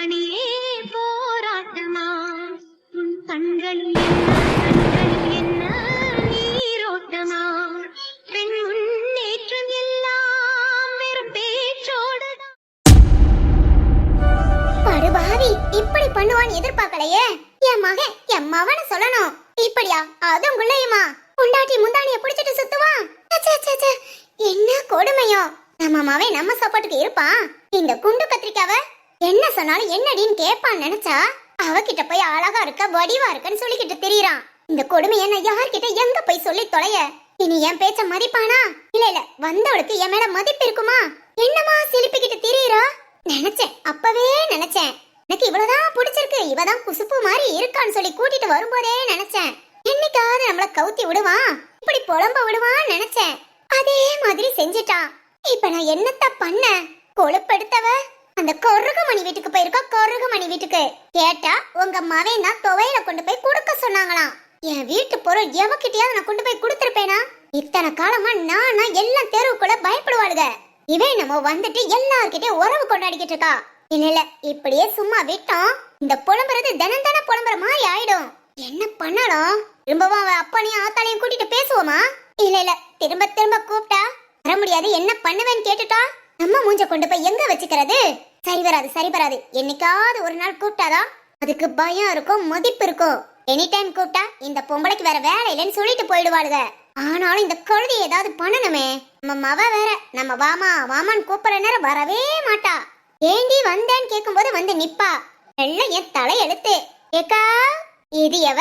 மணியே போராட்டமா? உன் கண்களில் என்ன கண்களில் என்ன நீரோட்டமா? பெண் முன்னேற்றம் எல்லாம் வெறும் பேச்சோடுதான். படுபாவி இப்படி பண்ணுவான்னு எதிர்பார்க்கலையே. என் மகன் என் மவன சொல்லணும். இப்படியா? அதுவும் குள்ளையுமா? பொண்டாட்டி முந்தானிய புடிச்சிட்டு சுத்துவான் ச்சே, ச்சே, ச்சே. என்ன கொடுமையோ. நம்ம மவன் நம்ம சப்போர்ட்டுக்கு இருப்பான். இந்த குண்டு கத்திரிக்காவை என்ன சொன்னாலும் என்னடின்னு கேட்பான்னு நினைச்சா அவகிட்ட போய் அழகா இருக்க வடிவா இருக்கன்னு சொல்லிக்கிட்டு திரியறான். இந்த கொடுமையை நான் யார்கிட்ட எங்க போய் சொல்லி தொலைய? இனி என் பேச்ச மதிப்பானா? இல்ல இல்ல வந்தவளுக்கு என் மேல மதிப்பு இருக்குமா? என்னமா சிலிப்பிக்கிட்டு திரியறா? நினைச்சேன் அப்பவே நினைச்சேன். எனக்கு இவ்வளவுதான் பிடிச்சிருக்கு இவதான் குசுப்பு மாதிரி இருக்கான்னு சொல்லி கூட்டிட்டு வரும்போதே நினைச்சேன். என்னைக்காவது நம்மள கவுத்தி விடுவான் இப்படி புலம்ப விடுவான்னு நினைச்சேன். அதே மாதிரி செஞ்சிட்டான். இப்ப நான் என்னத்த பண்ண கொழுப்படுத்தவ? அந்த கொருகுமணி வீட்டுக்கு போயிருக்கா கொருகுமணி வீட்டுக்கு. கேட்டா உங்க மவன் தான் துவையில கொண்டு போய் கொடுக்க சொன்னாங்களாம். என் வீட்டு பொருள் எவகிட்டயாவது நான் கொண்டு போய் கொடுத்துருப்பேனா? இத்தனை காலமா நானா எல்லாம் தெருவுக்குள்ள பயப்படுவாளுக. இவன் நம்ம வந்துட்டு எல்லார்கிட்டயும் உறவு கொண்டாடிக்கிட்டு இருக்கா. இல்ல இல்ல இப்படியே சும்மா விட்டோம். இந்த புலம்புறது தினம் தானே புலம்புற மாதிரி ஆயிடும். என்ன பண்ணலாம்? திரும்பவும் அவ அப்பனையும் ஆத்தாலையும் கூட்டிட்டு பேசுவோமா? இல்ல இல்ல திரும்ப திரும்ப கூப்பிட்டா வர முடியாது. என்ன பண்ணுவேன்னு கேட்டுட்டா? நம்ம மூஞ்ச கொண்டு போய் எங்க வச்சுக்கிறது? சரி வராது சரி வராது. என்னைக்காவது ஒரு நாள் கூப்பிட்டாதான் அதுக்கு பயம் இருக்கும் மதிப்பு இருக்கும். எனி டைம் கூப்பிட்டா இந்த பொம்பளைக்கு வேற வேலை இல்லைன்னு சொல்லிட்டு போயிடுவாளுக. ஆனாலும் இந்த கழுதி ஏதாவது பண்ணணுமே. நம்ம மவ வேற நம்ம வாமா வாமான்னு கூப்பிடுற நேரம் வரவே மாட்டா. ஏண்டி வந்தேன்னு கேட்கும்போது வந்து நிப்பா. எல்லாம் என் தலை எழுத்து ஏக்கா இது எவ?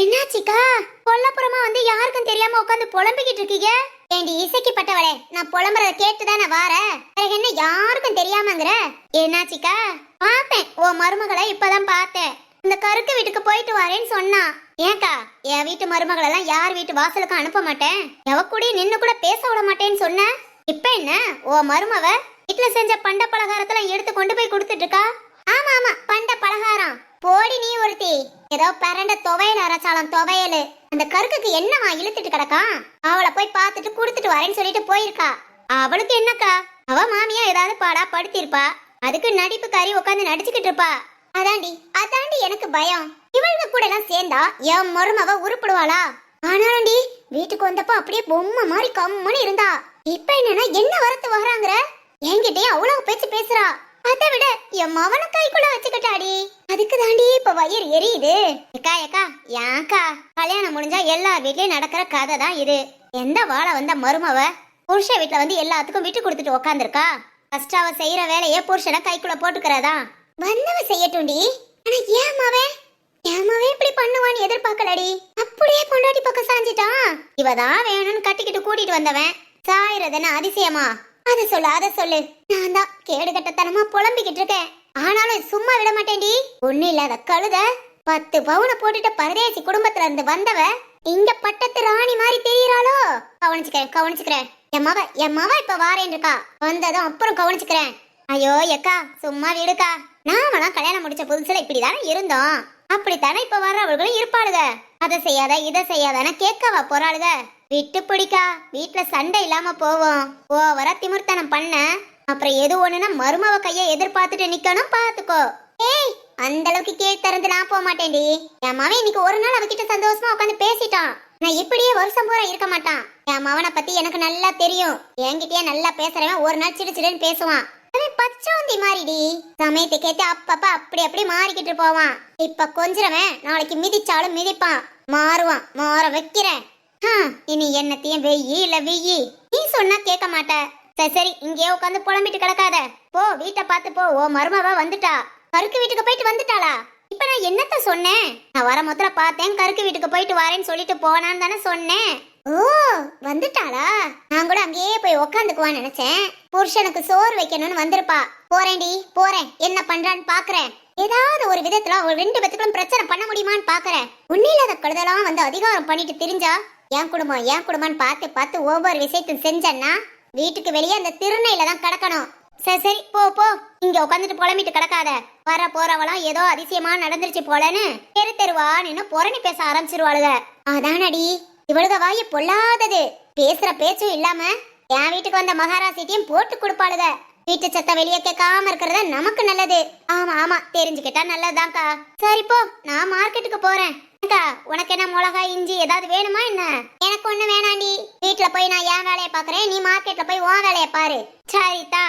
என்னாச்சிக்கா? கொல்லப்புறமா வந்து யாருக்கும் தெரியாம உட்காந்து புலம்பிக்கிட்டு இருக்கீங்க? ஏண்டி இசைக்கப்பட்டவளே நான் புலம்புறத கேட்டுதானே வாரேன் பிறகு என்ன யாருக்கும் தெரியாமங்கிற? என்னாச்சிக்கா? பார்த்தேன் ஓ மருமகளை இப்பதான் பார்த்தேன். இந்த கருக்கு வீட்டுக்கு போயிட்டு வரேன்னு சொன்னா. ஏக்கா என் வீட்டு மருமகள் எல்லாம் யார் வீட்டு வாசலுக்கும் அனுப்ப மாட்டேன்? எவ கூட நின்னு கூட பேச விட மாட்டேன்னு சொன்ன? இப்ப என்ன ஓ மருமவ வீட்டுல செஞ்ச பண்ட பலகாரத்தெல்லாம் எடுத்து கொண்டு போய் கொடுத்துட்டு இருக்கா ஆமா ஆமா பண்ட பலகாரம். போடி நீ ஒருத்தி. ஏதோ பரண்ட துவையல் அரைச்சாலும் துவையல். அந்த கருக்குக்கு என்னவா இழுத்துட்டு கிடக்கா? அவளை போய் பார்த்துட்டு கொடுத்துட்டு வரேன்னு சொல்லிட்டு போயிருக்கா. அவளுக்கு என்னக்கா? அவ மாமியா ஏதாவது பாடா படுத்திருப்பா. அதுக்கு நடிப்பு காரி உட்காந்து நடிச்சுக்கிட்டு இருப்பா. அதாண்டி அதாண்டி எனக்கு பயம். இவளுங்க கூட எல்லாம் சேர்ந்தா என் மருமவ உருப்பிடுவாளா? ஆனாலும்டி வீட்டுக்கு வந்தப்போ அப்படியே பொம்மை மாதிரி கம்முன்னு இருந்தா. இப்ப என்னன்னா என்ன வரத்து வராங்கற என்கிட்டயே அவ்வளவு பேச்சு பேசுறா. அதை விட என் மவன கைக்குள்ள வச்சுக்கிட்டாடி. அதுக்கு தாண்டி இப்ப வயிறு எரியுது. ஏக்கா ஏக்கா ஏக்கா கல்யாணம் முடிஞ்சா எல்லா வீட்லயும் நடக்கிற கதை தான் இது. எந்த வாழை வந்த மருமவ புருஷ வீட்டுல வந்து எல்லாத்துக்கும் விட்டு கொடுத்துட்டு உக்காந்துருக்கா? ஃபர்ஸ்ட் அவ செய்யற வேலையே புருஷனை கைக்குள்ள போட்டுக்கிறதா? வந்தவ செய்யட்டும்டி. ஆனா ஏன் ஏமாவே இப்படி பண்ணுவான்னு எதிர்பார்க்கலடி. அப்படியே பொண்டாட்டி பக்கம் சாஞ்சிட்டான். இவதான் வேணும்னு கட்டிக்கிட்டு கூட்டிட்டு வந்தவன். சாயிரதுன்னு அதிசயமா? அத சொல்லு அத சொல்லு. நான் தான் கேடு கட்டத்தனமா புலம்பிக்கிட்டு இருக்கேன். ஆனாலும் சும்மா விட மாட்டேன்டி. ஒண்ணு இல்லாத கழுத பத்து பவுன போட்டுட்டு பரதேசி குடும்பத்துல இருந்து வந்தவ இங்க பட்டத்து ராணி மாதிரி தெரியறாளோ? கவனிச்சுக்கிறேன் கவனிச்சுக்கிறேன். என் மவ என் மவ இப்ப வாரேன் இருக்கா? வந்ததும் அப்புறம் கவனிச்சுக்கிறேன். ஐயோ எக்கா சும்மா விடுக்கா. நாமெல்லாம் கல்யாணம் முடிச்ச புதுசுல இப்படிதானே இருந்தோம். அப்படித்தானே இப்ப வர்றவர்களும் இருப்பாளுக. அதை செய்யாத இதை செய்யாதானே கேட்கவா போறாளுக? விட்டு பிடிக்கா. வீட்டுல சண்டை இல்லாம போவோம். ஓவரா திமிர்த்தனம் பண்ண. அப்புறம் எது ஒண்ணுனா மருமவ கைய எதிர்பார்த்துட்டு நிக்கணும் பாத்துக்கோ. ஏய் அந்த அளவுக்கு கீழ் திறந்து நான் போக மாட்டேன்டி. என் மவன் இன்னைக்கு ஒரு நாள் அவகிட்ட சந்தோஷமா உட்காந்து பேசிட்டான். நான் இப்படியே வருஷம் பூரா இருக்க மாட்டான். என் மவனை பத்தி எனக்கு நல்லா தெரியும். என்கிட்டயே நல்லா பேசுறவன் ஒரு நாள் சிடு சிடுன்னு பேசுவான். அவன் பச்சோந்தி மாறிடி. சமயத்துக்கு ஏத்த அப்பப்ப அப்படி அப்படி மாறிக்கிட்டு போவான். இப்ப கொஞ்சிறவன் நாளைக்கு மிதிச்சாலும் மிதிப்பான். மாறுவான் மாற வைக்கிறேன். இனி என்னத்தையும் வெய்யி இல்ல வெய்யி. நீ சொன்னா கேட்க மாட்ட. சரி சரி இங்கேயே உட்காந்து புலம்பிட்டு கிடக்காத. போ வீட்டை பார்த்து போ ஓ மருமவ வந்துட்டா. கருக்கு வீட்டுக்கு போயிட்டு வந்துட்டாளா? இப்ப நான் என்னத்த சொன்னேன்? நான் வர முதல்ல பார்த்தேன் கருக்கு வீட்டுக்கு போயிட்டு வரேன்னு சொல்லிட்டு போனான்னு தானே சொன்னேன். ஓ வந்துட்டாளா? நான் கூட அங்கேயே போய் உக்காந்துக்குவான்னு நினைச்சேன். புருஷனுக்கு சோறு வைக்கணும்னு வந்திருப்பா. போறேன்டி போறேன். என்ன பண்றான்னு பாக்குறேன். ஏதாவது ஒரு விதத்துல ஒரு ரெண்டு பேத்துக்களும் பிரச்சனை பண்ண முடியுமான்னு பாக்குறேன். உன்னில்லாத கழுதெல்லாம் வந்து அதிகாரம் பண்ணிட்டு தெரிஞ்சா என் குடும்பம் என் குடும்பம்னு பார்த்து பார்த்து ஒவ்வொரு விஷயத்தையும் செஞ்சேன்னா வீட்டுக்கு வெளியே அந்த திருநையில தான் கிடக்கணும். சரி சரி போ போ. இங்க உட்காந்துட்டு புலம்பிட்டு கிடக்காத. வர போறவளாம் ஏதோ அதிசயமா நடந்துருச்சு போலன்னு தெரு தெருவா நின்னு புரணி பேச ஆரம்பிச்சிருவாளுக. அதானடி இவளுக வாயு பொல்லாதது. பேசுற பேச்சும் இல்லாம என் வீட்டுக்கு வந்த மகாராசிட்டையும் போட்டு கொடுப்பாளுக. வீட்டு சத்த வெளியே கேட்காம இருக்கிறது நமக்கு நல்லது. ஆமா ஆமா தெரிஞ்சுக்கிட்டா நல்லதுதான்க்கா. சரி போ. நான் மார்க்கெட்டுக்கு போறேன். அக்கா உனக்கு என்ன மிளகா இஞ்சி ஏதாவது வேணுமா என்ன? எனக்கு ஒண்ணு வேணாண்டி. வீட்டுல போய் நான் என் வேலையை பாக்குறேன் நீ மார்க்கெட்ல போய் உன் வேலையை பாரு. சரிதா.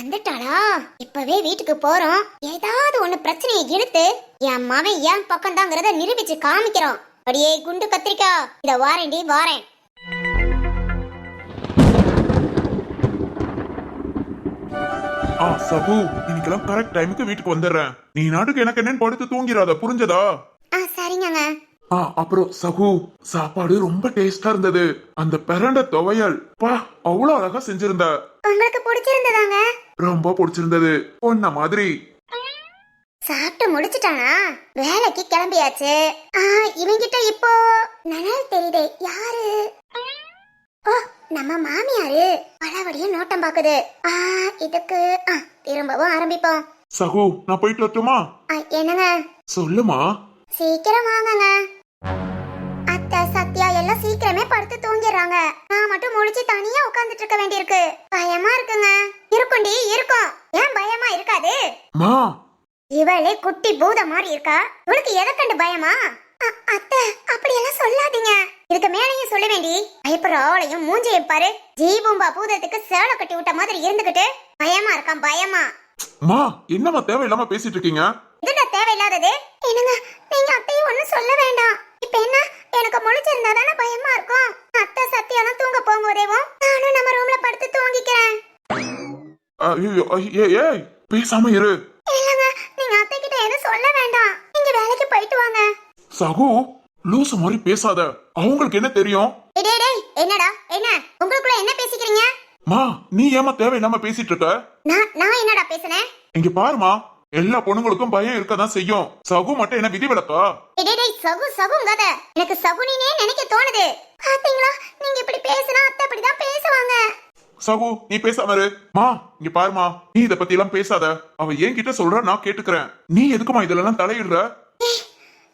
வந்துட்டாளா? இப்பவே வீட்டுக்கு போறோம். ஏதாவது ஒண்ணு பிரச்சனையை எடுத்து என் மவன் என் பக்கம் தாங்கிறத நிரூபிச்சு காமிக்கிறோம். அடியே குண்டு கத்திரிக்கா. இத வாரேன்டி வாரேன். ஆ சபு இன்னைக்கெல்லாம் கரெக்ட் டைமுக்கு வீட்டுக்கு வந்துடுறேன். நீ நாட்டுக்கு எனக்கு என்னன்னு படுத்து தூங்கிடாத. புரிஞ்சதா? ஆ சரிங்கங்க. ஆ அப்புறம் சகு சாப்பாடு ரொம்ப டேஸ்டா இருந்தது. அந்த பிரண்ட துவையல் பா அவ்வளவு அழகா செஞ்சிருந்த. உங்களுக்கு பிடிச்சிருந்ததாங்க? ரொம்ப பிடிச்சிருந்தது. பொண்ண மாதிரி. சாப்பிட்டு முடிச்சிட்டானா? வேலைக்கு கிளம்பியாச்சு. ஆ இவங்கிட்ட இப்போ நல்லா தெரியுதே யாரு? ஓ நம்ம மாமியாரு. பலவடியும் நோட்டம் பாக்குது. ஆ இதுக்கு ஆ திரும்பவும் ஆரம்பிப்போம். சகு நான் போயிட்டு வரட்டுமா? ஆ, என்னங்க? சொல்லுமா? சீக்கிரம் வாங்கங்க. அத்தை சத்யா எல்லாம் சீக்கிரமே படுத்து தூங்கிடுறாங்க. நான் மட்டும் முழிச்சு தனியா உட்கார்ந்துட்டு இருக்க வேண்டியிருக்கு. பயமா இருக்குங்க. இருக்குண்டி இருக்கும் ஏன் பயமா இருக்காது? மா. இவளே குட்டி பூத மாதிரி இருக்கா? உனக்கு எதை கண்டு பயமா? அத்தை அப்படியெல்லாம் சொல்லாதீங்க. இதுக்கு மேலையும் சொல்ல வேண்டி பயப்படுற ஆளையும் மூஞ்சியும் பாரு. ஜீபூம்பா பூதத்துக்கு சேலை கட்டி விட்ட மாதிரி இருந்துகிட்டு பயமா இருக்கான் பயமா. மா என்னம்மா தேவையில்லாம பேசிட்டு இருக்கீங்க? இதுடா தேவையில்லாதது? என்னங்க நீங்க அத்தையும் ஒண்ணும் சொல்ல வேண்டாம். இப்ப என்ன? எனக்கு முழிச்சிருந்தா தானே பயமா இருக்கும். அத்தை சத்தியெல்லாம் தூங்க போகும்போதேவும் நானும் நம்ம ரூம்ல படுத்து தூங்கிக்கிறேன். ஐயோ, ஐயே, ஏய் பேசாம இரு. இல்லங்க நீங்க அத்தை கிட்ட எதுவும் சொல்ல வேண்டாம். நீங்க வேலைக்கு போயிட்டு வாங்க. சகு லூசு மாதிரி பேசாத. அவங்களுக்கு என்ன தெரியும்? டேய், டேய் டேய், என்னடா என்ன? உங்களுக்குள்ள என்ன பேசிக்கிறீங்க? மா நீ ஏமா தேவையில்லாம பேசிட்டு இருக்க? நான் நான் என்னடா பேசுனேன்? இங்க பாருமா எல்லா பொண்ணுங்களுக்கும் பயம் இருக்கதான் செய்யும். சகு மட்டும் என்ன டேய், டேய், சகு சகுங்காத எனக்கு சகுனினே நினைக்க தோணுது. பாத்தீங்களா? நீங்க இப்படி பேசினா அத்தை அப்படிதான் பேசுவாங்க. சகு நீ பேசாம இரு. மா இங்க பாருமா. நீ இத பத்தி எல்லாம் பேசாத. அவ என்கிட்ட சொல்ற நான் கேட்டுக்கிறேன். நீ எதுக்குமா இதெல்லாம் தலையிடுற? டேய்,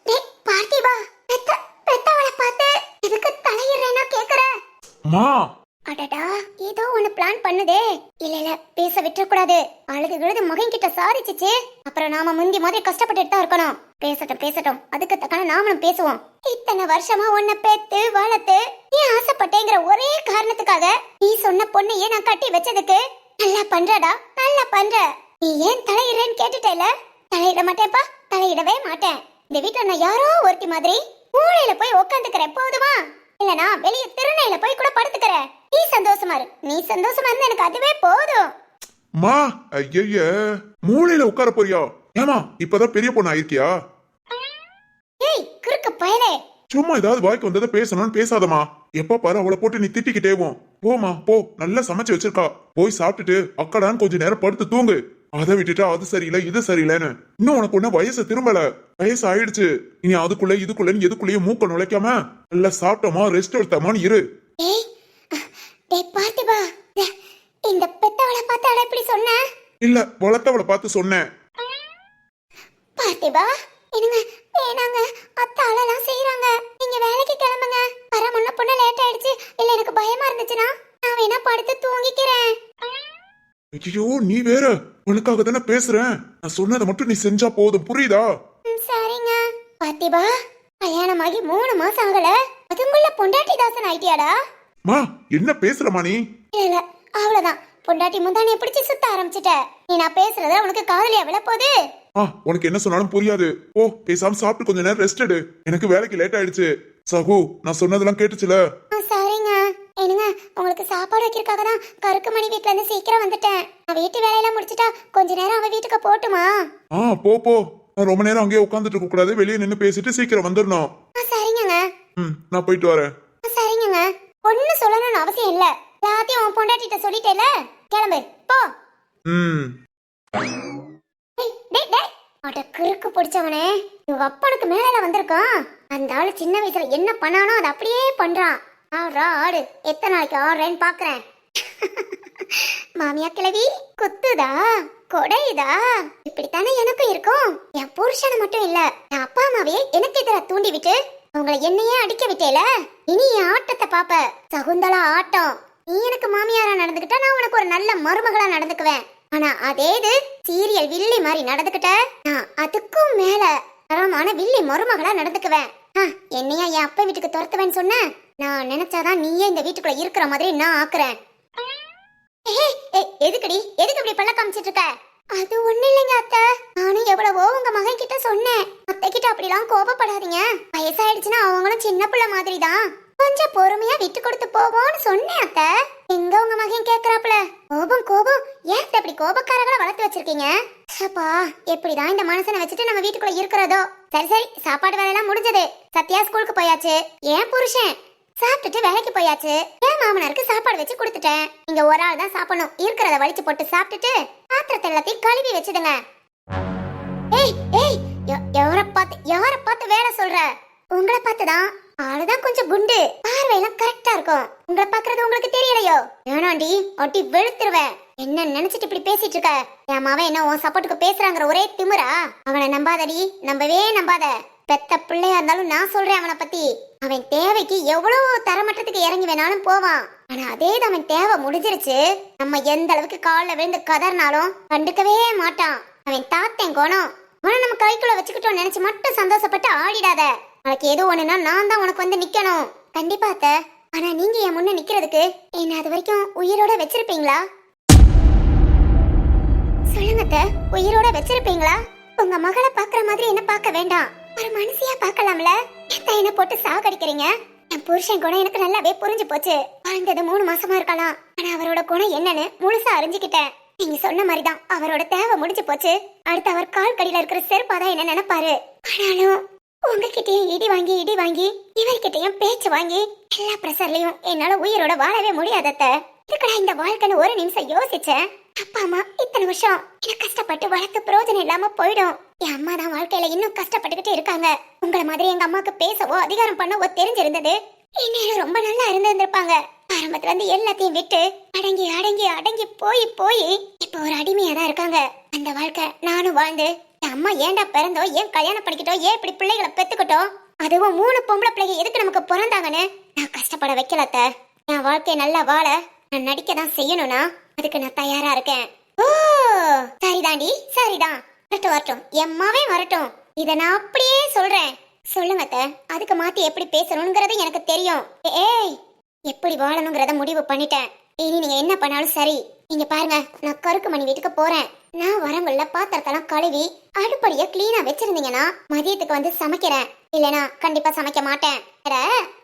டேய், பார்த்திபா பெத்த பெத்தவளை பார்த்து இதுக்கு தலையிடுறேன்னா கேக்குற மா அடடா ஏதோ ஒண்ணு பிளான் பண்ணுதே. இல்ல இல்ல பேச விட்டுறக்கூடாது. அழுது விழுது மகன் கிட்ட சாரிச்சிச்சு அப்புறம் நாம முந்தி மாதிரி கஷ்டப்பட்டுட்டு தான் இருக்கணும். பேசட்டும் பேசட்டும். அதுக்கு தக்கன நாமளும் பேசுவோம். இத்தனை வருஷமா உன்னை பெத்து வளர்த்து நீ ஆசைப்பட்டேங்கிற ஒரே காரணத்துக்காக நீ சொன்ன பொண்ணையே நான் கட்டி வச்சதுக்கு? நல்லா பண்றடா நல்லா பண்ற. நீ ஏன் தலையிடுறேன்னு கேட்டுட்டேல தலையிட மாட்டேன்ப்பா தலையிடவே மாட்டேன். இந்த வீட்டுல நான் யாரோ ஒருத்தி மாதிரி மூளையில போய் உட்காந்துக்கிறேன் போதுமா? இல்லனா வெளியே திருநையில போய் கூட படுத்துக்கிறேன். நீ சந்தோஷமா இரு. நீ சந்தோஷமா இருந்தா எனக்கு அதுவே போதும். மா ஐய மூளையில உட்கார போறியா? ஏமா இப்பதான் பெரிய பொண்ணு ஆயிருக்கியா? ஏய் குறுக்கு பயலே. சும்மா ஏதாவது வாய்க்கு வந்ததை பேசணும்னு பேசாதமா எப்ப பாரு அவளை போட்டு நீ திட்டிக்கிட்டேவும் போமா போ. நல்லா சமைச்சு வச்சிருக்கா. போய் சாப்பிட்டுட்டு அக்கடான்னு கொஞ்ச நேரம் படுத்து தூங்கு. அதை விட்டுட்டு அது சரியில்லை இது சரியில்லைன்னு. இன்னும் உனக்கு ஒண்ணு வயசு திரும்பல. வயசு ஆயிடுச்சு. இனி அதுக்குள்ள இதுக்குள்ளன்னு எதுக்குள்ளேயும் மூக்க நுழைக்காம நல்லா சாப்பிட்டோமா ரெஸ்ட் எடுத்தோமான்னு இரு. டேய் பார்த்திபா இந்த பெத்தவளை பார்த்தாடா இப்படி சொன்ன? இல்ல வளர்த்தவளை பார்த்து சொன்னேன். பார்த்திபா என்னங்க வேணாங்க அத்தை அழலாம் செய்யறாங்க நீங்க வேலைக்கு கிளம்புங்க. வர முன்ன பொண்ணு லேட் ஆயிடுச்சு. இல்ல எனக்கு பயமா இருந்துச்சுன்னா நான் வேணா படுத்து தூங்கிக்கிறேன். ஐயோ நீ வேற. உனக்காக தானே பேசுறேன். நான் சொன்னதை மட்டும் நீ செஞ்சா போதும். புரியுதா? சரிங்க. பார்த்திபா கல்யாணமாகி மூணு மாசம் ஆகல. அதுக்குள்ள பொண்டாட்டி தாசன் ஆயிட்டியாடா? மா என்ன பேசுறமா நீ? இல்ல அவ்வளவுதான். பொண்டாட்டி முந்தானிய பிடிச்சு சுத்த ஆரம்பிச்சிட்ட. நீ நான் பேசுறத உனக்கு காதலியா விழ போகுது ஆ உனக்கு என்ன சொன்னாலும் புரியாது. ஓ பேசாம சாப்பிட்டு கொஞ்ச நேரம் ரெஸ்ட் எடு. எனக்கு வேலைக்கு லேட் ஆயிடுச்சு. சகு நான் சொன்னதெல்லாம் கேட்டுச்சுல. ஆ, சரிங்க. என்னங்க உங்களுக்கு சாப்பாடு வைக்கிறதுக்காக தான் கருக்குமணி வீட்ல இருந்து சீக்கிரம் வந்துட்டேன். நான் வீட்டு வேலையெல்லாம் முடிச்சிட்டா கொஞ்ச நேரம் அவ வீட்டுக்கு போட்டுமா? ஆ போ போ. நான் ரொம்ப நேரம் அங்கேயே உட்காந்துட்டு இருக்க கூடாது வெளியே நின்னு பேசிட்டு சீக்கிரம் வந்துடணும் ஆ, சரிங்கங்க. ம் நான் போயிட்டு வரேன். ஒண்ணு சொல்லணும்னு அவசியம் இல்ல. எல்லாத்தையும் உன் பொண்டாட்டிட்ட சொல்லிட்டேல? கிளம்பு. போ. ம். அட கிறுக்கு பிடிச்சவனே. இவங்க அப்பனுக்கு மேல வந்திருக்கான். அந்த ஆளு சின்ன வயசுல என்ன பண்ணானோ அதை அப்படியே பண்றான். ஆடுறா ஆடு. எத்தனை நாளைக்கு ஆடுறேன்னு பாக்குறேன். மாமியா கிழவி குத்துதா? கொடையுதா? இப்படித்தானே எனக்கும் இருக்கும். என் புருஷனை மட்டும் இல்ல என் அப்பா அம்மாவையே எனக்கு எதிராக தூண்டி விட்டு உங்களை என்னையே அடிக்க விட்டேல? இனி என் ஆட்டத்தை பாப்ப. சகுந்தலா ஆட்டம். நீ எனக்கு மாமியாரா நடந்துக்கிட்டா நான் உனக்கு ஒரு நல்ல மருமகளா நடந்துக்குவேன். ஆனா அதே இது சீரியல் வில்லி மாதிரி நடந்துக்கிட்ட நான் அதுக்கும் மேல தரமான வில்லி மருமகளா நடந்துக்குவேன். என்னையா என் அப்பா வீட்டுக்கு துரத்துவேன்னு சொன்ன? நான் நினைச்சாதான் நீயே இந்த வீட்டுக்குள்ள இருக்கிற மாதிரி நான் ஆக்குறேன். எதுக்குடி? எதுக்கு இப்படி பல்ல காமிச்சிட்டு இருக்க? அது ஒண்ணு இல்லைங்க அத்தை. நானும் எவ்வளவோ உங்க மகன் கிட்ட சொன்னேன். அத்தை கிட்ட அப்படிலாம் கோபப்படாதீங்க. வயசாயிடுச்சுன்னா அவங்களும் சின்ன பிள்ளை மாதிரி தான் கொஞ்சம் பொறுமையா விட்டு கொடுத்து போவோம்னு சொன்னேன் அத்தை. எங்க உங்க மகன் கேக்குறாப்புல? கோபம் கோபம். ஏன் அத்தை அப்படி கோபக்காரங்களை வளர்த்து வச்சிருக்கீங்க? அப்பா எப்படிதான் இந்த மனுஷனை வச்சுட்டு நம்ம வீட்டுக்குள்ள இருக்கிறதோ? சரி சரி சாப்பாடு வேலையெல்லாம் முடிஞ்சது. சத்யா ஸ்கூலுக்கு போயாச்சு. ஏன் புருஷன்? சாப்பிட்டுட்டு வேலைக்கு போயாச்சு. என் மாமனாருக்கு சாப்பாடு வச்சு கொடுத்துட்டேன். நீங்க ஒரு ஆள் தான் சாப்பிடணும். இருக்கிறத வலிச்சு போட்டு சாப்பிட்டுட்டு பாத்திரத்தை எல்லாத்தையும் கழுவி வச்சிடுங்க. ஏய் ஏய் எ- எவரை பார்த்து எவரை பார்த்து வேலை சொல்ற? உங்களை பார்த்து தான் ஆளுதான் கொஞ்சம் குண்டு. பார்வையெல்லாம் கரெக்டா இருக்கும். உங்களை பாக்குறது உங்களுக்கு தெரியலையோ? வேணாண்டி ஒட்டி வெளுத்துருவேன். என்ன நினைச்சிட்டு இப்படி பேசிட்டு இருக்க? என் மாவன் என்ன உன் சப்போர்ட்டுக்கு பேசுறாங்கிற ஒரே திமுறா அவனை நம்பாதடி நம்பவே நம்பாத. பெத்த பிள்ளையா இருந்தாலும் நான் சொல்றேன் அவனை பத்தி. அவன் தேவைக்கு எவ்வளவு தரமட்டத்துக்கு இறங்கி வேணாலும் போவான். ஆனா அதே அவன் தேவை முடிஞ்சிருச்சு. நம்ம எந்த அளவுக்கு காலில் விழுந்து கதறினாலும் கண்டுக்கவே மாட்டான். அவன் தாத்தன் கோணம். உன நம்ம கைக்குள்ள வச்சுக்கிட்டோம் நினைச்சு மட்டும் சந்தோஷப்பட்டு ஆடிடாத. நாளைக்கு ஏதோ ஒண்ணுனா நான் தான் உனக்கு வந்து நிக்கணும். கண்டிப்பா அத்த. ஆனா நீங்க என் முன்ன நிக்கிறதுக்கு என்ன அது வரைக்கும் உயிரோட வச்சிருப்பீங்களா? சொல்லுங்க அத்த. உயிரோட வச்சிருப்பீங்களா? உங்க மகளை பாக்குற மாதிரி என்ன பார்க்க வேண்டாம். ஒரு மனுஷியா பார்க்கலாம்ல? ஏன் என்ன போட்டு சாகடிக்கிறீங்க? என் புருஷன் குணம் எனக்கு நல்லாவே புரிஞ்சு போச்சு. வாழ்ந்தது மூணு மாசமா இருக்கலாம். ஆனா அவரோட குணம் என்னன்னு முழுசா அறிஞ்சுக்கிட்டேன். நீங்க சொன்ன மாதிரிதான் அவரோட தேவை முடிஞ்சு போச்சு. அடுத்து அவர் கால் கடியில இருக்கிற செருப்பாதான் என்ன நினைப்பாரு? ஆனாலும் உங்ககிட்டயும் இடி வாங்கி இடி வாங்கி இவர்கிட்டயும் பேச்சு வாங்கி எல்லா பிரஷர்லயும் என்னால உயிரோட வாழவே முடியாதத்த இதுக்கடா இந்த வாழ்க்கைன்னு ஒரு நிமிஷம் யோசிச்சேன். அப்பா அம்மா இத்தனை வருஷம். என்ன கஷ்டப்பட்டு வளர்த்து பிரயோஜனம் இல்லாம போயிடும். என் அம்மா தான் வாழ்க்கையில இன்னும் கஷ்டப்பட்டுக்கிட்டு இருக்காங்க. உங்களை மாதிரி எங்க அம்மாக்கு பேசவோ அதிகாரம் பண்ணவோ தெரிஞ்சிருந்தது. இன்னும் ரொம்ப நல்லா இருந்திருந்திருப்பாங்க. ஆரம்பத்துல இருந்து எல்லாத்தையும் விட்டு அடங்கி அடங்கி அடங்கி போய் போய் இப்ப ஒரு அடிமையா தான் இருக்காங்க. அந்த வாழ்க்கை நானும் வாழ்ந்து என் அம்மா ஏன்டா பிறந்தோ ஏன் கல்யாணம் பண்ணிக்கிட்டோ ஏன் இப்படி பிள்ளைகளை பெத்துக்கிட்டோம்? அதுவும் மூணு பொம்பளை பிள்ளைங்க எதுக்கு நமக்கு பிறந்தாங்கன்னு நான் கஷ்டப்பட வைக்கலத்த என் வாழ்க்கையை நல்லா வாழ நான் நடிக்க தான் செய்யணும்னா அதுக்கு நான் தயாரா இருக்கேன். ஓ சரிதாண்டி சரிதான். வரட்டும் வரட்டும். எம்மாவே வரட்டும். இத நான் அப்படியே சொல்றேன். சொல்லுங்க அதுக்கு மாத்தி எப்படி பேசணுங்கிறது எனக்கு தெரியும். ஏய் எப்படி வாழணுங்கிறத முடிவு பண்ணிட்டேன். இனி நீங்க என்ன பண்ணாலும் சரி. நீங்க பாருங்க நான் கருக்கு மணி வீட்டுக்கு போறேன். நான் வரங்குள்ள பாத்திரத்தெல்லாம் கழுவி அடுப்படிய கிளீனா வச்சிருந்தீங்கன்னா மதியத்துக்கு வந்து சமைக்கிறேன். இல்லனா கண்டிப்பா சமைக்க மாட்டேன்.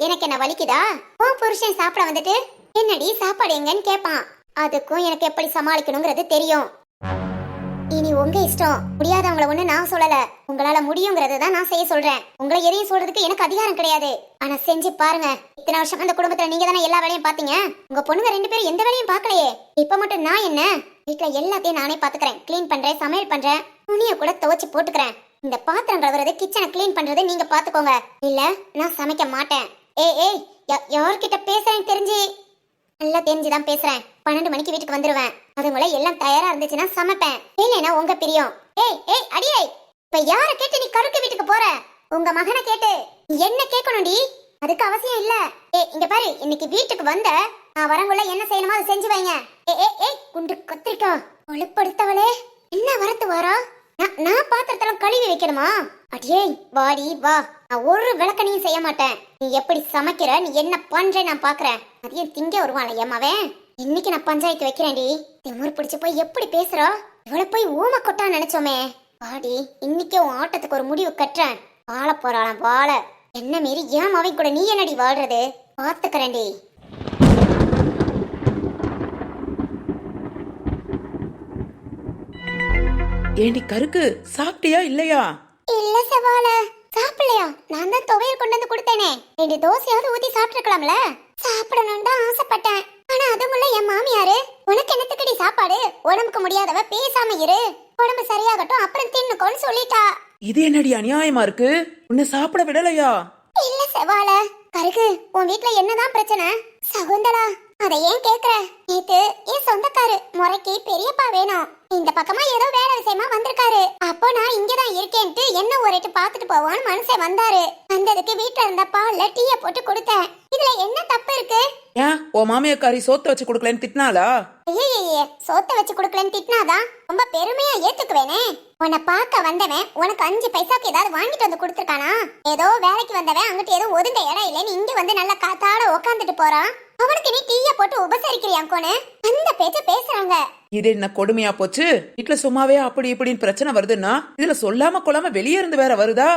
எனக்கு என்ன வலிக்குதா? உன் புருஷன் சாப்பிட வந்துட்டு என்னடி சாப்பாடு எங்கன்னு கேட்பான் அதுக்கும் எனக்கு எப்படி சமாளிக்கணுங்கிறது தெரியும். இனி உங்க இஷ்டம். முடியாதவங்கள ஒண்ணு நான் சொல்லல. உங்களால முடியுங்கிறத தான் நான் செய்ய சொல்றேன். உங்களை எதையும் சொல்றதுக்கு எனக்கு அதிகாரம் கிடையாது. ஆனா செஞ்சு பாருங்க. இத்தனை வருஷம் அந்த குடும்பத்துல நீங்க தானே எல்லா வேலையும் பாத்தீங்க? உங்க பொண்ணுங்க ரெண்டு பேரும் எந்த வேலையும் பார்க்கலையே இப்ப மட்டும் நான் என்ன? வீட்டுல எல்லாத்தையும் நானே பாத்துக்கிறேன். க்ளீன் பண்றேன் சமையல் பண்றேன். துணிய கூட துவைச்சு போட்டுக்கிறேன். இந்த பாத்திரம் கழுவுறது கிச்சனை க்ளீன் பண்றது நீங்க பாத்துக்கோங்க. இல்ல நான் சமைக்க மாட்டேன். ஏய் ஏய் யார்கிட்ட பேசுறேன்னு தெரிஞ்சு? நல்லா தெரிஞ்சுதான் பேசுறேன். பன்னெண்டு மணிக்கு வீட்டுக்கு வந்துருவேன். அதுங்கள எல்லாம் தயாரா இருந்துச்சுன்னா சமைப்பேன். இல்லைன்னா உங்க பிரியம். ஏய் ஏய் அடியே. இப்ப யார கேட்டு நீ கருக்கு வீட்டுக்கு போற? உங்க மகனை கேட்டு. நீ என்ன கேட்கணும்டி? அதுக்கு அவசியம் இல்ல. ஏய் இங்க பாரு இன்னைக்கு வீட்டுக்கு வந்த நான் வரங்குள்ள என்ன செய்யணுமோ அதை செஞ்சு வைங்க. ஏ ஏ ஏய் குண்டு கத்திரிக்கா. ஒழுப்படுத்தவளே என்ன வரத்து வரா? நான் நான் பாத்திரத்தெல்லாம் கழுவி வைக்கணுமா? அடியே வாடி வா. நான் ஒரு விளக்கணையும் செய்ய மாட்டேன். நீ எப்படி சமைக்கிற? நீ என்ன பண்ற நான் பாக்குறேன். அதையும் திங்க வருவான் ஏமாவன் இன்னைக்கு நான் பஞ்சாயத்து வைக்கிறேன்டி. திமுரு பிடிச்சு போய் எப்படி பேசுறா? இவளை போய் ஊம கொட்டா நினைச்சோமே. வாடி இன்னைக்கே உன் ஆட்டத்துக்கு ஒரு முடிவு கட்டுறேன். வாழ போறாளாம் வாழ. என்ன மீறி ஏமாவை கூட நீ என்னடி வாழ்றது? பாத்துக்கிறேன்டி. ஏண்டி கருக்கு சாப்பிட்டியா இல்லையா? இல்ல சவால. சாப்பிடலையா? நான் தான் துவையல் கொண்டு வந்து கொடுத்தேனே. ரெண்டு தோசையாவது ஊத்தி சாப்பிட்டுருக்கலாம்ல. சாப்பிடணும்னு தான் ஆசைப்பட்டேன். ஆனா அதுக்குள்ள என் மாமியாரு. உனக்கு என்னத்துக்குடி சாப்பாடு? உடம்புக்கு முடியாதவ பேசாம இரு. உடம்பு சரியாகட்டும் அப்புறம் தின்னுக்கோன்னு சொல்லிட்டா. இது என்னடி அநியாயமா இருக்கு? உன்னை சாப்பிட விடலையா? இல்ல செவால கருகு உன் வீட்ல என்னதான் பிரச்சனை? சகுந்தலா அதை ஏன் கேக்குற? நேத்து என் சொந்தக்காரு முறைக்கு பெரியப்பா வேணும். இந்த பக்கமா ஏதோ வேலை விஷயமா வந்திருக்காரு. அப்போ நான் இங்கதான் இருக்கேன்ட்டு என்ன ஒரு எட்டு பாத்துட்டு போவான்னு மனுஷன் வந்தாரு. வந்ததுக்கு வீட்ல இருந்த பால்ல டீய போட்டு கொடுத்தேன். இதுல என்ன தப்பு இருக்கு? ஏன்? உன் மாமியாக்காரி சோத்த வச்சு கொடுக்கலன்னு திட்டினாளா? ஐயையே சோத்த வச்சு கொடுக்கலன்னு திட்டினாதான் ரொம்ப பெருமையா ஏத்துக்குவேனே. உன்னை பார்க்க வந்தவன் உனக்கு அஞ்சு பைசாக்கு ஏதாவது வாங்கிட்டு வந்து கொடுத்துருக்கானா? ஏதோ வேலைக்கு வந்தவன் அங்கிட்டு ஏதோ ஒதுங்க இடம் இல்லைன்னு இங்க வந்து நல்ல காத்தாட உக்காந்துட்டு போறான் அவனுக்கு நீ டீய போட்டு உபசரிக்கிறியாங்கோன்னு அந்த பேச்ச பேசுறாங்க. இது என்ன கொடுமையா போச்சு? வீட்டுல சும்மாவே அப்படி இப்படின்னு பிரச்சனை வருதுன்னா இதுல சொல்லாம கொள்ளாம வெளியே இருந்து வேற வருதா?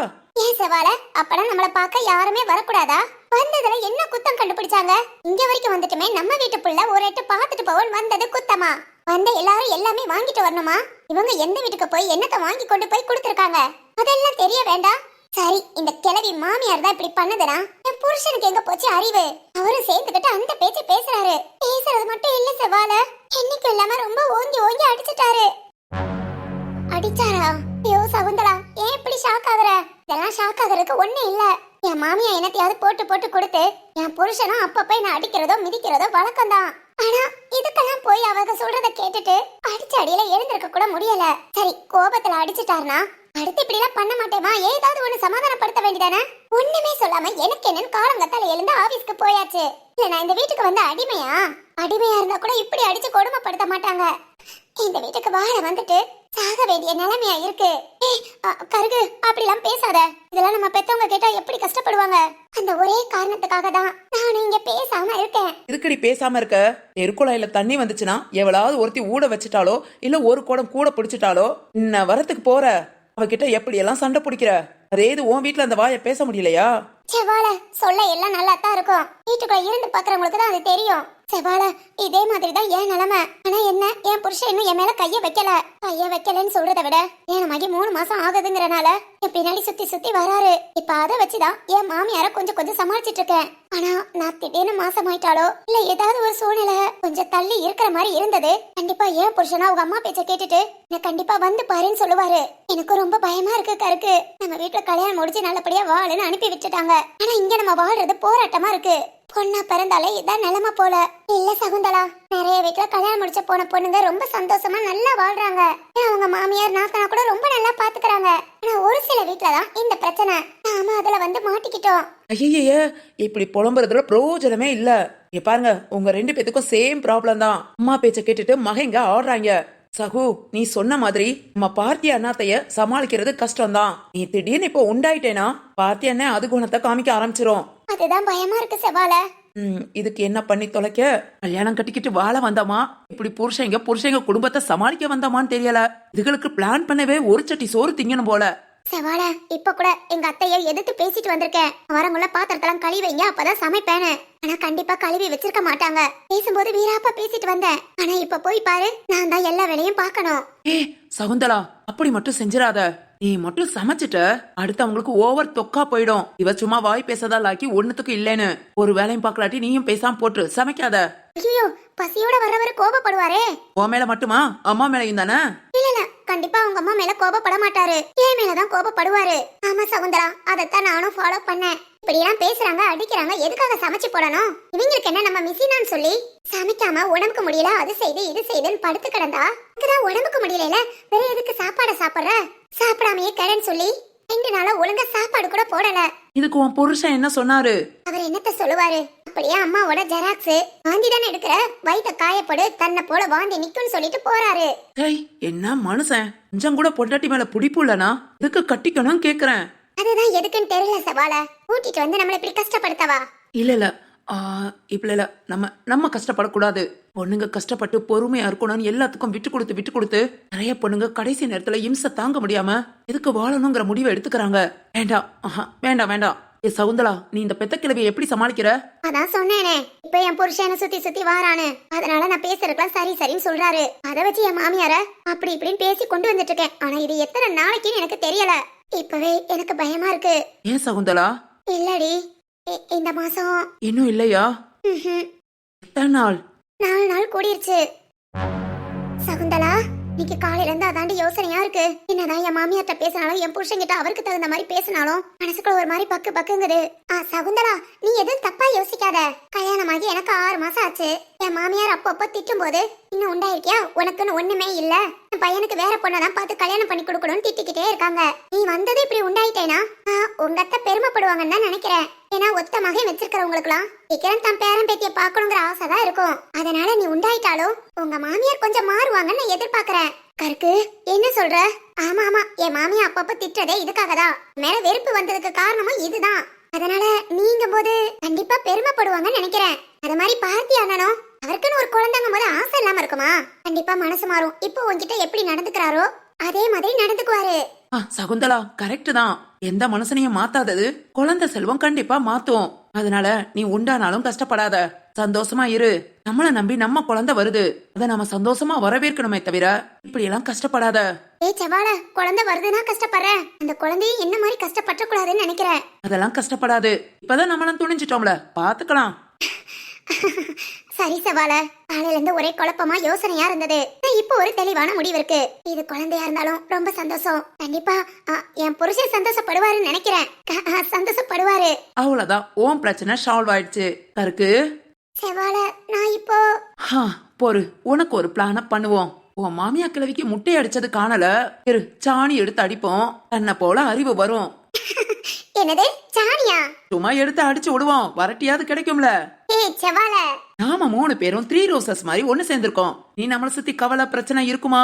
ஏன் செவால அப்பனா நம்மள பார்க்க யாருமே வரக்கூடாதா? வந்ததுல என்ன குத்தம் கண்டுபிடிச்சாங்க? இங்க வரைக்கும் வந்துட்டுமே நம்ம வீட்டு புள்ள ஒரு எட்டு பார்த்துட்டு போவோம் வந்தது குத்தமா. வந்த எல்லாரும் எல்லாமே வாங்கிட்டு வரணுமா? இவங்க எந்த வீட்டுக்கு போய் என்னத்த வாங்கி கொண்டு போய் கொடுத்துருக்காங்க? அதெல்லாம் தெரிய வேண்டாம். சரி இந்த கிழவி மாமியார் தான் இப்படி பண்ணதுனா என் புருஷனுக்கு எங்க போச்சு அறிவு? அவரும் சேர்ந்துகிட்டு அந்த பேச்சு பேசுறாரு. பேசுறது மட்டும் இல்ல செவால என்னைக்கு இல்லாம ரொம்ப ஓங்கி ஓங்கி அடிச்சிட்டாரு. அடிச்சாரா? ஐயோ சகுந்தலா ஏன் இப்படி ஷாக் ஆகுற? இதெல்லாம் ஷாக் ஆகுறதுக்கு ஒண்ணு இல்லை. என் மாமியா என்னத்தையாவது போட்டு போட்டு கொடுத்து என் புருஷனும் அப்பப்ப என்ன அடிக்கிறதோ மிதிக்கிறதோ வழக்கம் தான் ஆனா இதுக்கெல்லாம் போய் அவங்க சொல்றத கேட்டுட்டு அடிச்ச அடியில எழுந்திருக்க கூட முடியல. சரி கோபத்துல அடிச்சிட்டாருனா அடுத்து இப்படி எல்லாம் பண்ண மாட்டேமா? ஏதாவது ஒண்ணு சமாதானப்படுத்த வேண்டியதானே? ஒண்ணுமே சொல்லாம எனக்கு என்னன்னு காலங்கத்தால எழுந்து ஆபீஸ்க்கு போயாச்சு. இல்ல நான் இந்த வீட்டுக்கு வந்த அடிமையா? அடிமையா இருந்தா கூட இப்படி அடிச்சு கொடுமைப்படுத்த மாட்டாங்க. இந்த வீட்டுக்கு வாழ வந்துட்டு சாக வேண்டிய நிலைமையா இருக்கு. கருகு அப்படிலாம் பேசாத. இதெல்லாம் நம்ம பெத்தவங்க கேட்டா எப்படி கஷ்டப்படுவாங்க? அந்த ஒரே காரணத்துக்காக தான் நான் இங்க பேசாம இருக்கேன். இதுக்கடி பேசாம இருக்க? தெருக்குழாயில தண்ணி வந்துச்சுன்னா எவளாவது ஒருத்தி ஊட வச்சுட்டாலோ இல்ல ஒரு குடம் கூட பிடிச்சிட்டாலோ இன்ன வரத்துக்கு போற? அவகிட்ட எப்படி எல்லாம் சண்டை பிடிக்கிற? அதே இது உன் வீட்டுல அந்த வாயை பேச முடியலையா? செவ்வாழ சொல்ல எல்லாம் நல்லா தான் இருக்கும். வீட்டுக்குள்ள இருந்து பாக்குறவங்களுக்கு தான் அது தெரியும். செவால இதே மாதிரி தான் ஏன் நிலைமை. ஆனா என்ன? என் புருஷன் இன்னும் என் மேல கைய வைக்கல. கைய வைக்கலன்னு சொல்றதை விட ஏனமாகி மூணு மாசம் ஆகுதுங்கிறனால என் பின்னாடி சுத்தி சுத்தி வராரு. இப்ப அதை வச்சுதான் என் மாமியார கொஞ்சம் கொஞ்சம் சமாளிச்சிட்டு இருக்கேன் ஆனா நான் திடீர்னு மாசமாயிட்டாலோ இல்ல ஏதாவது ஒரு சூழ்நிலை கொஞ்சம் தள்ளி இருக்கிற மாதிரி இருந்தது கண்டிப்பா ஏன் புருஷனா அவங்க அம்மா பேச்ச கேட்டுட்டு நான் கண்டிப்பா வந்து பாருன்னு சொல்லுவாரு. எனக்கு ரொம்ப பயமா இருக்கு கருக்கு. நம்ம வீட்டுல கல்யாணம் முடிச்சு நல்லபடியா வாழுன்னு அனுப்பி விட்டுட்டாங்க. ஆனா இங்க நம்ம வாழ்றது போராட்டமா இருக்கு. பொண்ணா பிறந்தாலே இதான் நிலைமை போல. இல்ல சகுந்தலா நிறைய வீட்டுல கல்யாணம் முடிச்ச போன பொண்ணுங்க ரொம்ப சந்தோஷமா நல்லா வாழ்றாங்க. ஏன் அவங்க மாமியார் நாத்தனா கூட ரொம்ப நல்லா பாத்துக்கிறாங்க. ஆனா ஒரு சில வீட்டுலதான் இந்த பிரச்சனை. நாம அதுல வந்து மாட்டிக்கிட்டோம். ஐயய்ய இப்படி புலம்புறதுல பிரயோஜனமே இல்ல. இங்க பாருங்க உங்க ரெண்டு பேத்துக்கும் சேம் ப்ராப்ளம் தான். அம்மா பேச்ச கேட்டுட்டு மகைங்க ஆடுறாங்க. சகு நீ சொன்ன மாதிரி நம்ம பார்த்தி அண்ணாத்தைய சமாளிக்கிறது கஷ்டம்தான். நீ திடீர்னு இப்போ உண்டாயிட்டேனா பார்த்தி அண்ணன் அது குணத்தை காமிக்க ஆரம்பிச்சிரும். அதுதான் பயமா இருக்கு செவால இதுக்கு என்ன பண்ணி தொலைக்க? கல்யாணம் கட்டிக்கிட்டு வாழ வந்தோமா? இப்படி புருஷங்க புருஷங்க குடும்பத்தை சமாளிக்க வந்தோமான்னு தெரியல. இதுகளுக்கு பிளான் பண்ணவே ஒரு சட்டி சோறு திங்கணும் போல. செவால இப்ப கூட எங்க அத்தைய எதிர்த்து பேசிட்டு வந்திருக்கேன். வரவங்கள பாத்திரத்தெல்லாம் கழுவி வைங்க அப்பதான் சமைப்பேன்னு. ஆனா கண்டிப்பா கழுவி வச்சிருக்க மாட்டாங்க. பேசும்போது வீராப்பா பேசிட்டு வந்தேன். ஆனா இப்ப போய் பாரு நான் தான் எல்லா வேலையும் பார்க்கணும். ஏ சகுந்தலா அப்படி மட்டும் செஞ்சிடாத. நீ மட்டும் சமைச்சிட்ட அடுத்தவங்களுக்கு ஓவர் தொக்கா போயிடும். இவ சும்மா வாய் பேசதா லாக்கி ஒண்ணுத்துக்கு இல்லைன்னு. ஒரு வேலையும் பார்க்கலாட்டி நீயும் பேசாம போட்டு சமைக்காத. ஐயோ பசியோட வர்றவர் கோபப்படுவாரே. உன் மேல மட்டுமா? அம்மா மேலையும் தானே? இல்ல இல்ல கண்டிப்பா உங்க அம்மா மேல கோபப்பட மாட்டாரு. என் மேலதான் கோபப்படுவாரு? ஆமா சகுந்தரா அதைத்தான் நானும் ஃபாலோ பண்ணேன். இப்படி எல்லாம் பேசுறாங்க அடிக்கிறாங்க எதுக்காக சமைச்சு போடணும்? இவங்களுக்கு என்ன நம்ம மிஷினான்னு சொல்லி? சமைக்காம உடம்புக்கு முடியல அது செய்து இது செய்துன்னு படுத்து கிடந்தா? இதுதான் உடம்புக்கு முடியல வேற எதுக்கு சாப்பாட சாப்பிடுற? சாப்பிடாமயே கிடன்னு சொல்லி ரெண்டு நாளா ஒழுங்கா சாப்பாடு கூட போடல. இதுக்கு உன் புருஷன் என்ன சொன்னாரு? அவர் என்னத்த சொல்லுவாரு? அப்படியே அம்மாவோட ஜெராக்ஸ் வாந்தி தானே எடுக்கிற? வயித்த காயப்படு தன்னை போல வாந்தி நிக்கும்னு சொல்லிட்டு போறாரு. ஏய் என்ன மனுஷன்? கொஞ்சம் கூட பொண்டாட்டி மேல பிடிப்பு இல்லனா? இதுக்கு கட்டிக்கணும் கேக்குறேன். அதுதான் எதுக்குன்னு தெரியல சவால. கூட்டிட்டு வந்து நம்மள இப்படி கஷ்டப்படுத்தவா? இல்ல இல்ல. ஆ, இப்ப இல்ல நம்ம நம்ம கஷ்டப்படக்கூடாது. பொண்ணுங்க கஷ்டப்பட்டு பொறுமையா இருக்கணும்னு எல்லாத்துக்கும் விட்டு கொடுத்து விட்டு கொடுத்து நிறைய பொண்ணுங்க கடைசி நேரத்துல இம்சை தாங்க முடியாம எதுக்கு வாழணுங்கிற முடிவை எடுத்துக்கறாங்க. வேண்டாம் ஆஹா, வேண்டாம் வேண்டாம் ஏ சகுந்தலா நீ இந்த பெத்த கிழவியை எப்படி சமாளிக்கிற? அதான் சொன்னேனே. இப்ப என் புருஷனை சுத்தி சுத்தி வாரானு. அதனால நான் பேசுறதுலாம் சரி சரின்னு சொல்றாரு. அத வச்சு என் மாமியார அப்படி இப்படின்னு பேசி கொண்டு வந்துட்டு இருக்கேன். ஆனா இது எத்தனை நாளைக்குன்னு எனக்கு தெரியல. இப்பவே எனக்கு பயமா இருக்கு. ஏன் சகுந்தலா? இல்லடி. இ- இந்த மாசம். இன்னும் இல்லையா? ம்ஹும். எத்தனை நாள்? நாலு நாள் கூடிருச்சு. சகுந்தலா இன்னைக்கு காலையில இருந்து அதாண்டி யோசனையா இருக்கு. என்னதான் என் மாமியார்ட்ட பேசினாலும் என் புருஷன்கிட்ட அவருக்கு தகுந்த மாதிரி பேசினாலும் மனசுக்குள்ள ஒரு மாதிரி பக்கு பக்குங்குது. ஆ சகுந்தலா நீ எதுவும் தப்பா யோசிக்காத. கல்யாணமாகி எனக்கு ஆறு மாசம் ஆச்சு. என் மாமியார் அப்பப்போ திட்டும் போது இன்னும் உண்டாயிருக்கியா? உனக்குன்னு ஒண்ணுமே இல்ல. என் பையனுக்கு வேற பொண்ணதான் பார்த்து கல்யாணம் பண்ணி கொடுக்கணும்னு திட்டிக்கிட்டே இருக்காங்க. நீ வந்தது இப்படி உண்டாயிட்டேனா? உங்க அத்தை பெருமைப்படுவாங்கன்னு தான் நினைக்கிறேன். ஏன்னா ஒத்த மகன் வச்சிருக்கிறவங்களுக்குலாம் சீக்கிரம் தன் பேரன் பேத்திய பார்க்கணுங்கிற ஆசை தான் இருக்கும். அதனால நீ உண்டாயிட்டாலும் உங்க மாமியார் கொஞ்சம் மாறுவாங்கன்னு நான் எதிர்பார்க்கறேன். கருக்கு என்ன சொல்ற? ஆமா ஆமா என் மாமியா அப்பப்ப திட்டதே இதுக்காக தான். மேல வெறுப்பு வந்ததுக்கு காரணமும் இதுதான். அதனால நீங்க போது கண்டிப்பா பெருமைப்படுவாங்கன்னு நினைக்கிறேன். அது மாதிரி பார்த்தி அண்ணனும் அவருக்குன்னு ஒரு குழந்தைங்க போது ஆசை இல்லாம இருக்குமா? கண்டிப்பா மனசு மாறும். இப்போ உன்கிட்ட எப்படி நடந்துக்கிறாரோ அதே மாதிரி நடந்துக்குவாரு. சகுந்தலா கரெக்ட் தான். எந்த மனுஷனையும் மாத்தாதது. குழந்தை செல்வம் கண்டிப்பா மாத்தும். அதனால நீ உண்டானாலும் கஷ்டப்படாத. சந்தோஷமா இரு. நம்மள நம்பி நம்ம குழந்தை வருது. அத நம்ம சந்தோஷமா வரவேற்கணுமே தவிர இப்படி எல்லாம் கஷ்டப்படாத. ஏய் செவால குழந்தை வருதுன்னா கஷ்டப்படுறேன் அந்த குழந்தையும் என்ன மாதிரி கஷ்டப்பட்ட கூடாதுன்னு நினைக்கிறேன் அதெல்லாம் கஷ்டப்படாது. இப்பதான் நம்மளும் துணிஞ்சிட்டோம்ல. பாத்துக்கலாம். சரி செவால. காலையில இருந்து ஒரே குழப்பமா யோசனையா இருந்தது. இப்போ ஒரு தெளிவான முடிவு இருக்கு. இது குழந்தையா இருந்தாலும் ரொம்ப சந்தோஷம். கண்டிப்பா என் புருஷன் சந்தோஷப்படுவாருன்னு நினைக்கிறேன். சந்தோஷப்படுவாரு. அவ்வளவுதான். ஓன் பிரச்சனை சால்வ் ஆயிடுச்சு. கருக்கு? செவால நான் இப்போ பொறு. உனக்கு ஒரு பிளான பண்ணுவோம். உன் மாமியா கிழவிக்கு முட்டை அடிச்சது காணல. இரு சாணி எடுத்து அடிப்போம். தன்னை போல அறிவு வரும். என்னது? சாணியா சும்மா எடுத்து அடிச்சு விடுவோம். வரட்டியாவது கிடைக்கும்ல. ஏய் செவால நாம மூணு பேரும் த்ரீ ரோசஸ் மாதிரி ஒண்ணு சேர்ந்திருக்கோம். நீ நம்மள சுத்தி கவலை பிரச்சனை இருக்குமா?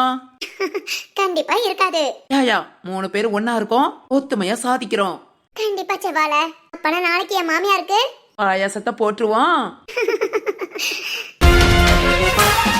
கண்டிப்பா இருக்காது. யாயா மூணு பேரும் ஒன்னா இருக்கோம். ஒத்துமையா சாதிக்கிறோம். கண்டிப்பா செவால அப்பனா நாளைக்கு என் மாமியாருக்கு? பாயாசத்தை போட்டுருவோம்.